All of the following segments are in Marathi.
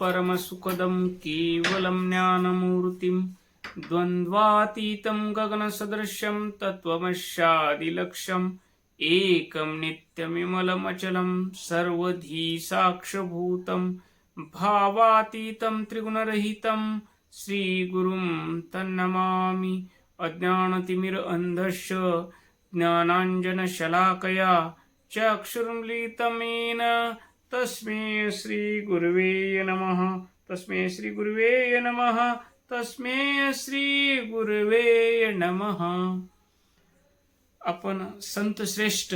परमसुखदं केवलं ज्ञानमूर्तिं द्वन्द्वातीतं गगनसदृशं तत्त्वमशादिलक्ष्यम् एकं नित्यमिमलमचलं सर्वधी साक्षभूतं भावातीतं त्रिगुणरहितं श्रीगुरुं तन्नमामि अज्ञानतिमिर अन्धश्च ज्ञानाञ्जनशलाकया चक्षुर्मिलितमेन तस्मै श्रीगुरुवे नमः तस्मै श्रीगुरुवे नमः तस्मै श्रीगुरुवे नमः। आपण संत श्रेष्ठ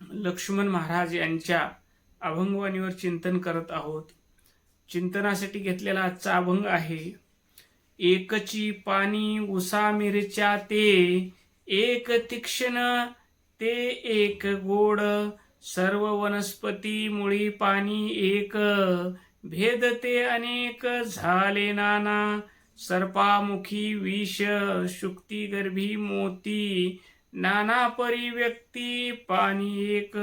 लक्ष्मण महाराज यांच्या अभंगवाणीवर चिंतन करत आहोत. चिंतनासाठी घेतलेला आजचा अभंग आहे एकची पाणी उसा मिरच्या ते एक तीक्ष्ण ते एक गोड सर्व वनस्पती मुळी पाणी एक भेद ते अनेक झाले नाना. सर्पामुखी विष शुक्ती गर्भी मोती. नाना परिव्यक्ती पाणी एक.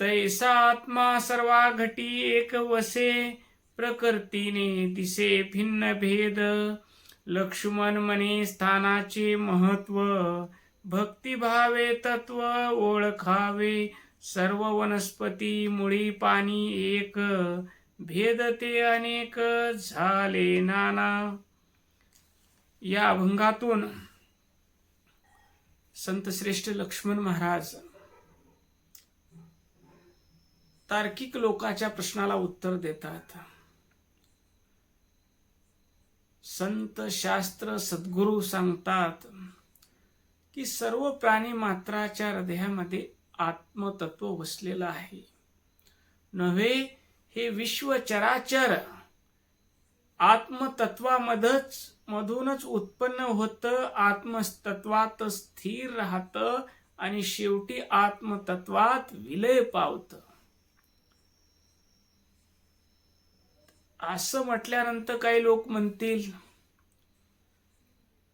तैसा आत्मा सर्वा घटी एक वसे. प्रकृतीने दिसे भिन्न भेद. लक्ष्मण मने स्थानाचे महत्त्व. भक्तिभावे तत्व ओळखावे. सर्व वनस्पती मुळी पाणी एक भेद ते अनेक झाले नाना. या अभंगातून संत श्रेष्ठ लक्ष्मण महाराज तार्किक लोकाच्या प्रश्नाला उत्तर देतात. संत शास्त्र सद्गुरू सांगतात की सर्व प्राणी मात्राच्या हृदयामध्ये आत्मतत्व वसलेलं आहे. नव्हे हे विश्व चराचर आत्मतत्वामधच मधूनच उत्पन्न होतं आत्मतत्वात स्थिर राहतं आणि शेवटी आत्मतत्वात विलय पावतं. असं म्हटल्यानंतर काही लोक म्हणतील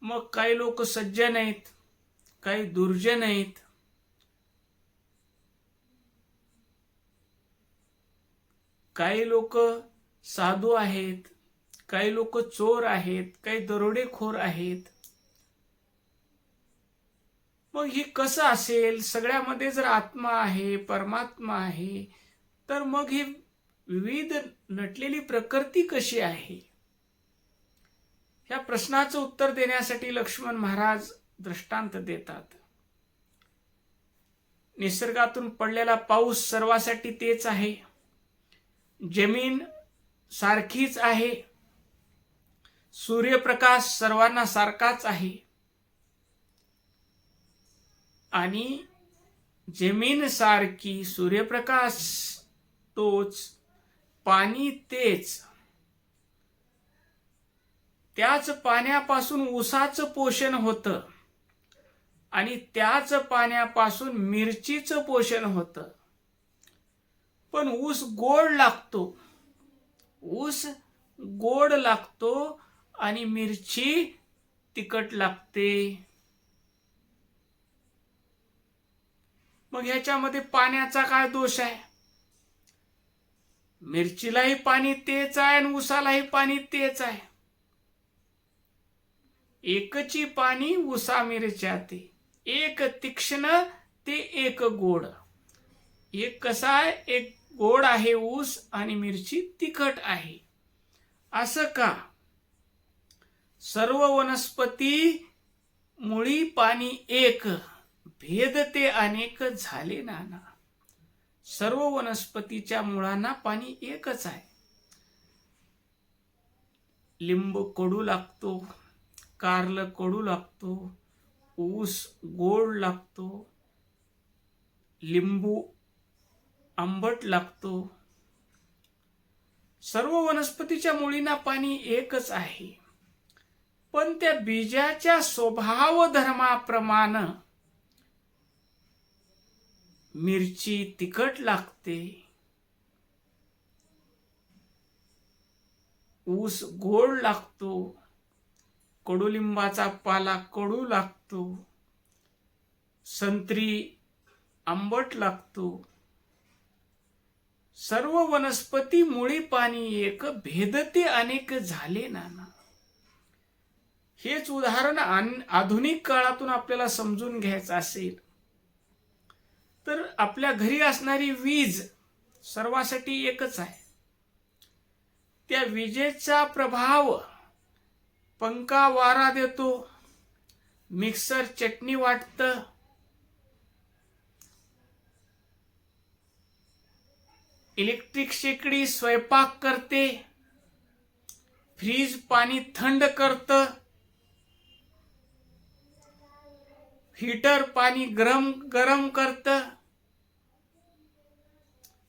मग काही लोक सज्जन आहेत काही दुर्जन आहेत काही लोक साधू आहेत काही लोक चोर आहेत काही दरोडेखोर आहेत. मग हे कसं असेल? सगळ्यामध्ये जर आत्मा आहे परमात्मा आहे तर मग ही विविध नटलेली प्रकृती कशी आहे? ह्या प्रश्नाचं उत्तर देण्यासाठी लक्ष्मण महाराज दृष्टांत देतात. निसर्गातून पडलेला पाऊस सर्वासाठी तेच आहे. जमीन सारखीच आहे. सूर्यप्रकाश सर्वांना सारखाच आहे. आणि जमीन सारखी सूर्यप्रकाश तोच पाणी तेच. त्याच पाण्यापासून उसाचं पोषण होतं. आणि त्याच पाण्यापासून मिरचीचं पोषण होतं. पण ऊस गोड लागतो. ऊस गोड लागतो आणि मिरची तिखट लागते. मग ह्याच्यामध्ये पाण्याचा काय दोष आहे? मिरचीलाही पाणी तेच आहे आणि ऊसालाही पाणी तेच आहे. एकची पाणी उसा मिरच्या ते एक तीक्ष्ण ते एक गोड. एक कसा आहे? एक गोड आहे ऊस आणि मिरची तिखट आहे. असं का? सर्व वनस्पती मुळी पाणी एक भेद ते अनेक झाले नाना. सर्व वनस्पतीच्या मुळांना पाणी एकच आहे. लिंब कडू लागतो कारलं कडू लागतो ऊस गोड लागतो लिंबू आंबट लागतो. सर्व वनस्पतीच्या मुळींना पाणी एकच आहे. पण त्या बीजाच्या स्वभाव धर्माप्रमाणे मिरची तिखट लागते. ऊस गोड लागतो. कडुलिंबाचा पाला कडू लागतो. संत्री आंबट लागतो. सर्व वनस्पती मुळी पाणी एक भेदते अनेक झाले नाना. हेच उदाहरण आधुनिक काळातून आपल्याला समजून घ्यायचं असेल. तर आपल्या घरी असणारी वीज सर्वासाठी एकच आहे. त्या विजेचा प्रभाव पंखा वारा देतो मिक्सर चटणी वाटतं इलेक्ट्रिक शेकडी स्वयंपाक करते. फ्रीज पाणी थंड करतं. हीटर पाणी गरम गरम करतं.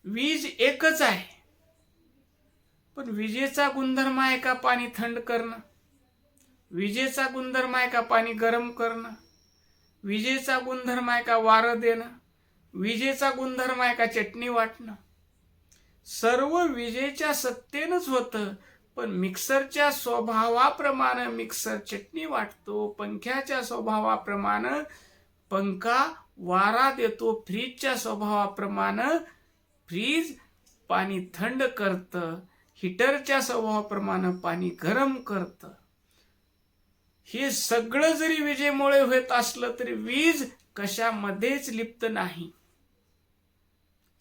वीज एकच आहे. पण विजेचा गुणधर्म आहे का पाणी थंड करणं? विजेचा गुणधर्म आहे का पाणी गरम करणं? विजेचा गुणधर्म आहे का वारं देणं? विजेचा गुणधर्म आहे का चटणी वाटणं? सर्व विजेच्या सत्तेनंच होतं. पण मिक्सरच्या स्वभावाप्रमाणे मिक्सर चटणी वाटतो पंख्याच्या स्वभावाप्रमाणे पंखा वारा देतो फ्रीजच्या स्वभावाप्रमाणे फ्रीज पाणी थंड करतं हिटरच्या स्वभावाप्रमाणे पाणी गरम करतं. हे सगळं जरी विजेमुळे होत असलं तरी वीज कशामध्येच लिप्त नाही.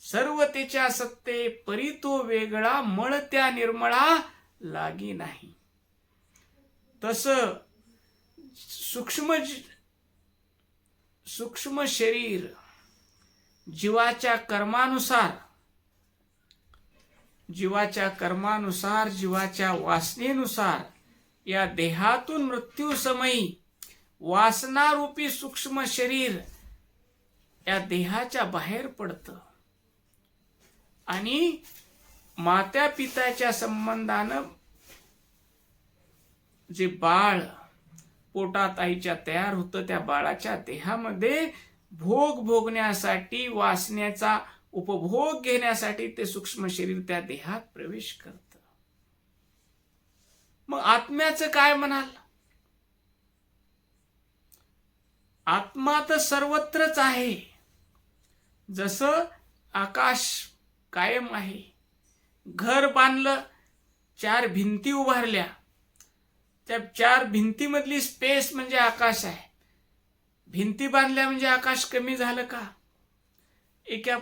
सर्व त्याच्या सत्ते परी तो वेगळा मळ त्या निर्मळा लागी नाही. तस सूक्ष्म सूक्ष्म शरीर जीवाच्या कर्मानुसार जीवाच्या कर्मानुसार जीवाच्या वासनेनुसार या देहातून मृत्यू समयी वासनारूपी सूक्ष्म शरीर या देहाच्या बाहेर पडतं. आणि मात्या पित्याच्या संबंधानं जे बाळ पोटात आईच्या तयार होतं त्या बाळाच्या देहामध्ये भोग भोगण्यासाठी वासण्याचा उपभोग घेण्यासाठी ते सूक्ष्म शरीर त्या देहात प्रवेश करत. मग आत्म्याचं काय म्हणाल? आत्मा तर सर्वत्रच आहे. जसं आकाश कायम आहे. घर बांधलं चार भिंती उभारल्या. त्या चार भिंतीमधली स्पेस म्हणजे आकाश आहे. भिंती बांधल्या म्हणजे आकाश कमी झालं का? एका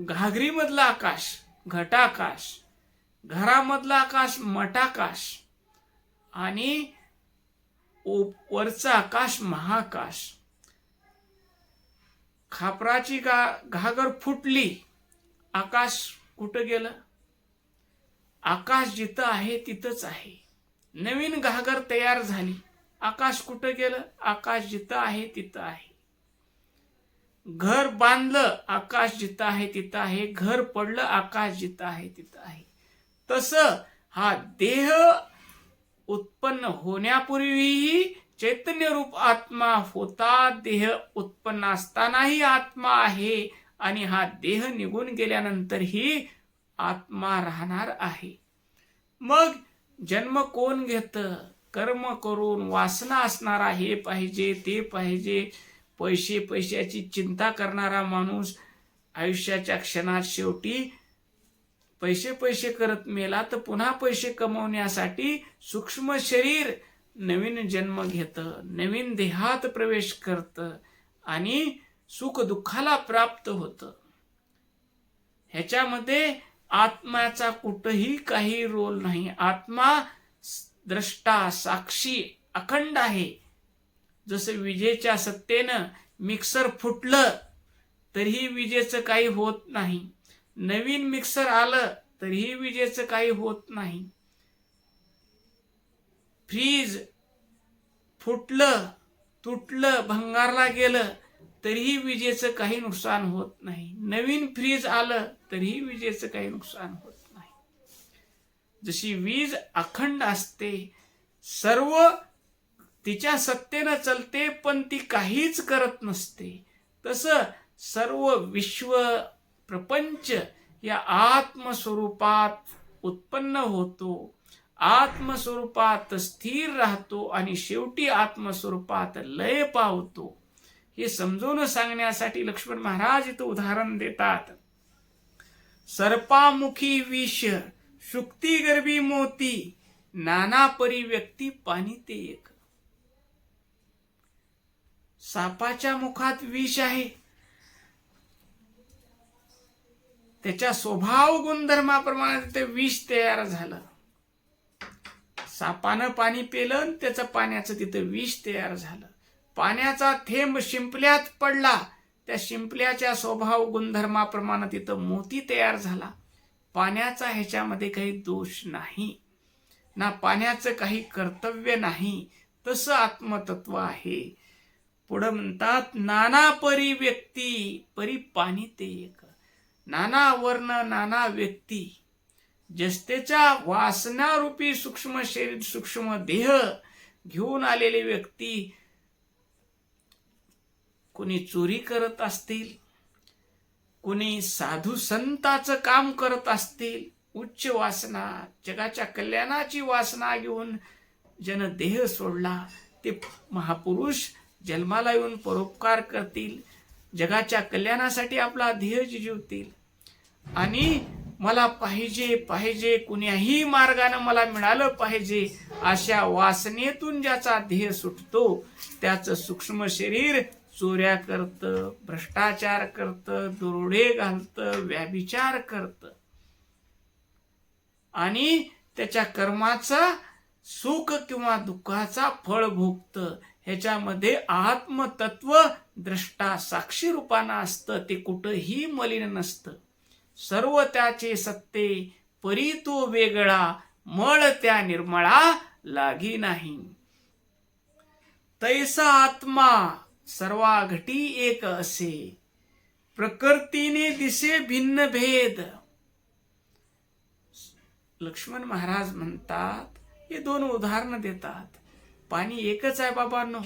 घागरीमधलं आकाश घटाकाश घरामधलं आकाश मटाकाश आणि वरचं आकाश महाकाश. खापराची गा घागर फुटली. आकाश कुठं गेलं? आकाश जिथं आहे तिथंच आहे. नवीन घागर तयार झाली. आकाश कुठं गेलं? आकाश जिथं आहे तिथं आहे. घर बांधलं आकाश जिथं आहे तिथं आहे. घर पडलं आकाश जिथं आहे तिथं आहे. तसं हा देह उत्पन्न होण्यापूर्वीही चैतन्य रूप आत्मा होता. देह उत्पन्न असतानाही आत्मा आहे. आणि हा देह निघून गेल्यानंतरही आत्मा राहणार आहे. मग जन्म कोण घेतं? कर्म करून वासना असणारा हे पाहिजे ते पाहिजे. पैसे पैशाची चिंता करणारा माणूस आयुष्याच्या क्षणात शेवटी पैसे पैसे करत मेला तर पुन्हा पैसे कमवण्यासाठी सूक्ष्म शरीर नवीन जन्म घेतं नवीन देहात प्रवेश करतं आणि सुख दुःखाला प्राप्त होतं. ह्याच्यामध्ये आत्म्याचा कुठंही काही रोल नाही. आत्मा द्रष्टा साक्षी अखंड आहे. जसं विजेच्या सत्तेनं मिक्सर फुटलं तरीही विजेचं काही होत नाही. नवीन मिक्सर आलं तरीही विजेचं काही होत नाही. फ्रीज फुटलं तुटलं भंगारला गेलं तरीही विजेचं काही नुकसान होत नाही. नवीन फ्रीज आलं तरीही विजेचं काही नुकसान होत नाही. जशी वीज अखंड असते सर्व तिच्या सत्तेनं चलते पण ती काहीच करत नसते. तसं सर्व विश्व प्रपंच या आत्मस्वरूपात उत्पन्न होतो. आत्मस्वरूपात स्थिर राहतो आणि शेवटी आत्मस्वरूपात लय पावतो. हे समजून सांगण्यासाठी लक्ष्मण महाराज इथं उदाहरण देतात. सर्पामुखी विष शुक्ती गर्भी मोती नाना परी व्यक्ती पाणी ते एक. सापाच्या मुखात विष आहे. त्याच्या स्वभाव गुणधर्माप्रमाणे ते विष तयार झालं. सापानं पाणी पेलं आणि त्याचं पाण्याचं तिथं विष तयार झालं. पाण्याचा थेंब शिंपल्यात पडला. त्या शिंपल्याच्या स्वभाव गुणधर्माप्रमाणे तिथं मोती तयार झाला. पाण्याचा ह्याच्यामध्ये काही दोष नाही. ना पाण्याचं काही कर्तव्य नाही. तसं आत्मतत्व आहे. पुढं म्हणतात नाना परी व्यक्ती परी पाणी ते एक. नाना वर्ण नाना व्यक्ती. जस्तेच्या वासनारूपी सूक्ष्म शरीर सूक्ष्म देह घेऊन आलेली व्यक्ती कुणी चोरी करत असतील कुणी साधू संताचं काम करत असतील उच्च वासना जगाच्या कल्याणाची वासना घेऊन जन देह सोडला ते महापुरुष जन्माला येऊन परोपकार करतील जगाच्या कल्याणासाठी आपला ध्येय जिजवतील. आणि मला पाहिजे पाहिजे कुण्याही मार्गाने मला मिळालं पाहिजे अशा वासनेतून ज्याचा ध्येय सुटतो त्याचं सूक्ष्म शरीर चोऱ्या करतं भ्रष्टाचार करतं दुरोडे घालतं व्याभिचार करतं. आणि त्याच्या कर्माचा सुख किंवा दुःखाचा फळ भोगत. ह्याच्यामध्ये आत्मतत्व द्रष्टा साक्षी रूपानं असतं. ते कुठंही मलिन नसतं. सर्व त्याचे सत्ते परी तो वेगळा मळ त्या निर्मळा लागी नाही. तैसा आत्मा सर्वा घटी एक असे. प्रकृतीने दिसे भिन्न भेद. लक्ष्मण महाराज म्हणतात हे दोन उदाहरणं देतात. पाणी एकच आहे बाबांनो.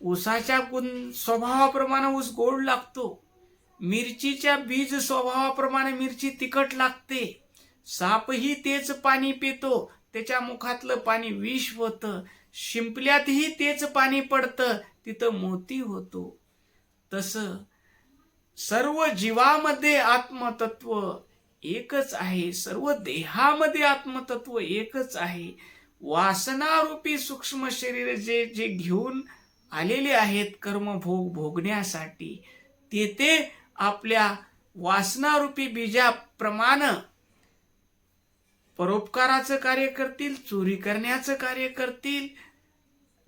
ऊसाच्या गुण स्वभावाप्रमाणे ऊस गोड लागतो. मिरचीच्या बीज स्वभावाप्रमाणे मिरची तिखट लागते. सापही तेच पाणी पितो. त्याच्या मुखातलं पाणी विष होतं. शिंपल्यातही तेच पाणी पडतं. तिथं मोती होतो. तसं सर्व जीवामध्ये आत्मतत्व एकच आहे. सर्व देहामध्ये आत्मतत्व एकच आहे. वासनारूपी सूक्ष्म शरीर जे जे घेऊन आलेले आहेत कर्मभोग भोगण्यासाठी ते ते आपल्या वासनारूपी बीजाप्रमाणे परोपकाराचं कार्य करतील चोरी करण्याचं कार्य करतील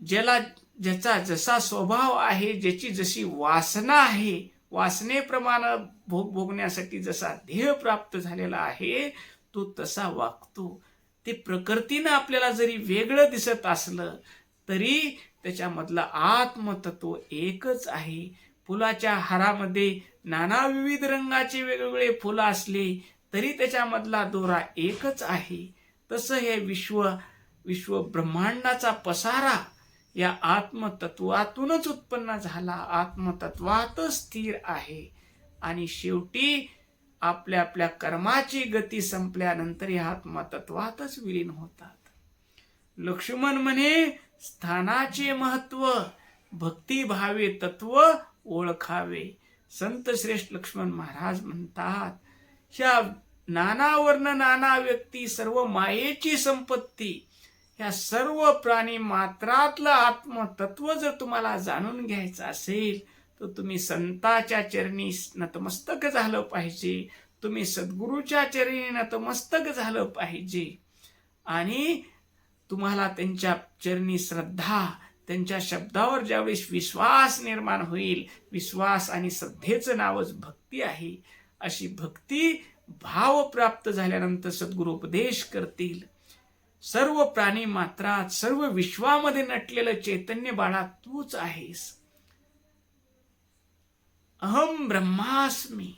ज्याला ज्याचा जसा स्वभाव आहे ज्याची जशी वासना आहे वासनेप्रमाणे भोग भोगण्यासाठी जसा ध्येय प्राप्त झालेला आहे तो तसा वागतो. ते प्रकृतीनं आपल्याला जरी वेगळं दिसत असलं तरी त्याच्यामधलं आत्मतत्व एकच आहे. फुलाच्या हारामध्ये नाना विविध रंगाचे वेगवेगळे फुलं असले तरी त्याच्यामधला दोरा एकच आहे. तसं हे विश्व विश्व ब्रह्मांडाचा पसारा या आत्मतत्वातूनच उत्पन्न झाला. आत्मतत्वातच स्थिर आहे. आणि शेवटी आपल्या आपल्या कर्माची गती संपल्यानंतर या आत्मतत्वातच विलीन होतात. लक्ष्मण म्हणे स्थानाचे महत्त्व भक्तिभावे तत्व ओळखावे. संत श्रेष्ठ लक्ष्मण महाराज म्हणतात ह्या नाना वर्ण नाना व्यक्ती सर्व मायेची संपत्ती ह्या सर्व प्राणी मात्रातलं आत्मतत्व जर तुम्हाला जाणून घ्यायचं असेल तर तुम्ही संताच्या चरणी नतमस्तक झालं पाहिजे. तुम्ही सद्गुरूच्या चरणी नतमस्तक झालं पाहिजे. आणि तुम्हाला त्यांच्या चरणी श्रद्धा त्यांच्या शब्दावर ज्यावेळेस विश्वास निर्माण होईल विश्वास आणि श्रद्धेचं नावच भक्ती आहे. अशी भक्ती भाव प्राप्त झाल्यानंतर सद्गुरु उपदेश करतील. सर्व प्राणी मात्रात सर्व विश्वामध्ये नटलेलं चैतन्य बाळा तूच आहेस. अहम ब्रह्मास्मी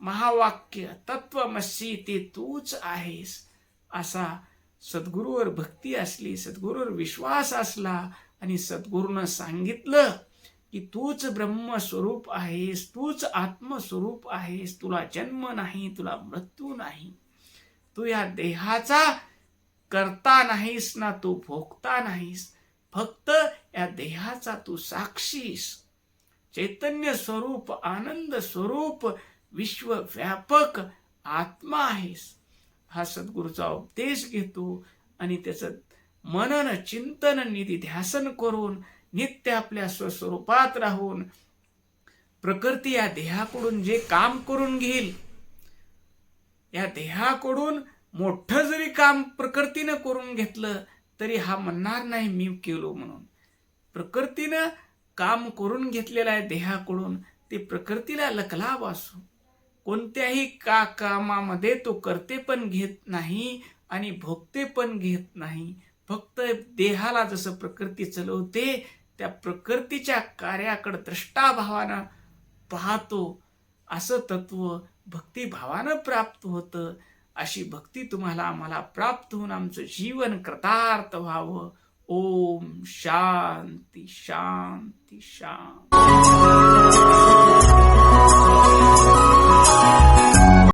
महावाक्य तत्वमसी ते तूच आहेस. असा सद्गुरूवर भक्ती असली सद्गुरूवर विश्वास असला आणि सद्गुरूनं सांगितलं की तूच ब्रह्मस्वरूप आहेस तूच आत्मस्वरूप आहेस तुला जन्म नाही तुला मृत्यू नाही. तू या देहाचा करता नाहीस ना तू भोगता नाहीस. फक्त या देहाचा तू साक्षीस. चैतन्य स्वरूप आनंद स्वरूप विश्वव्यापक आत्मा आहेस. हा सद्गुरूचा उपदेश घेतो आणि त्याचं मनन चिंतन निधी ध्यासन करून नित्य आपल्या स्वस्वरूपात राहून प्रकृती या देहाकडून जे काम करून घेईल या देहाकडून मोठं जरी काम प्रकृतीनं करून घेतलं तरी हा म्हणणार नाही मी केलो म्हणून. प्रकृतीनं काम करून घेतलेलं आहे देहाकडून ते प्रकृतीला लकलाव असो. कोणत्याही का कामामध्ये तो करते पण घेत नाही आणि भोगते पण घेत नाही. फक्त देहाला जसं प्रकृती चलवते त्या प्रकृतीच्या कार्याकडं दृष्टाभावानं पाहतो. असं तत्व भक्तिभावानं प्राप्त होतं. अशी भक्ती तुम्हाला आम्हाला प्राप्त होऊन आमचं जीवन कृतार्थ व्हावं. ओम शांती शांती शांती.